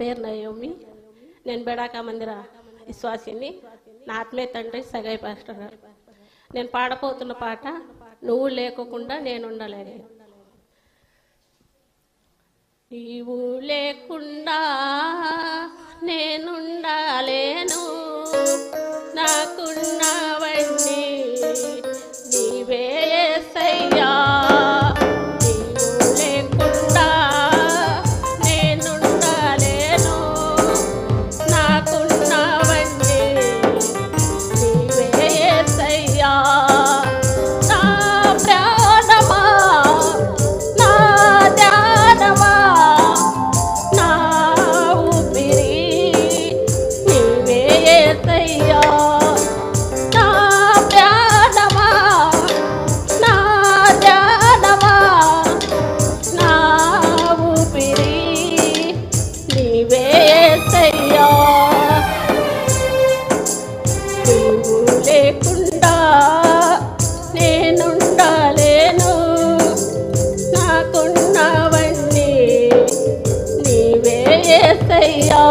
పేరు నయోమి. నేను బెడాకా మందిర విశ్వాసిని. నా ఆత్మీయ తండ్రి సగై పాస్టర్ గారు. నేను పాడపోతున్న పాట నువ్వు లేకోకుండా నేను ఉండలేను నీవు లేకుండా నేనుండలేను. నాకున్నవన్నీ నీవే నీవు లేకుండా నేనుండలేను. నాకున్నవన్నీ నీవే యేసయ్యా.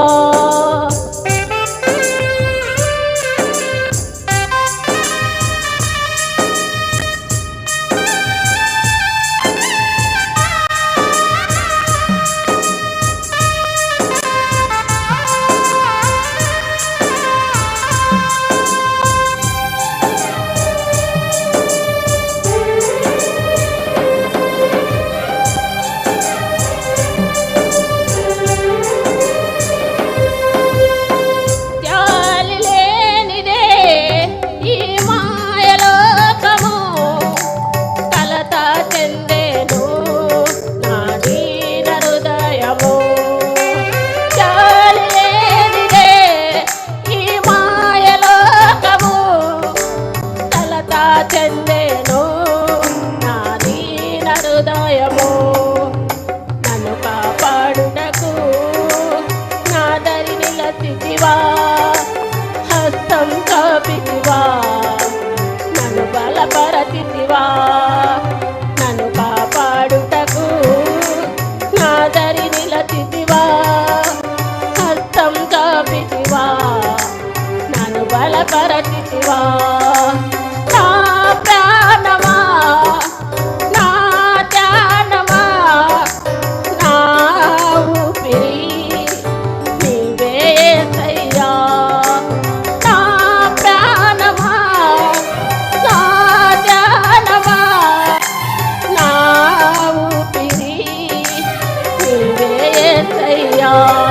చెందేను నా దీన హృదయము. నన్ను కాపాడుటకు నా దరి నిలచితివా హస్తం కాపితివా. నన్ను బలపరచితివా నన్ను కాపాడుటకు నా దరి నిలచితివా హస్తం కాపితివా. నన్ను బలపరచితివా Señor.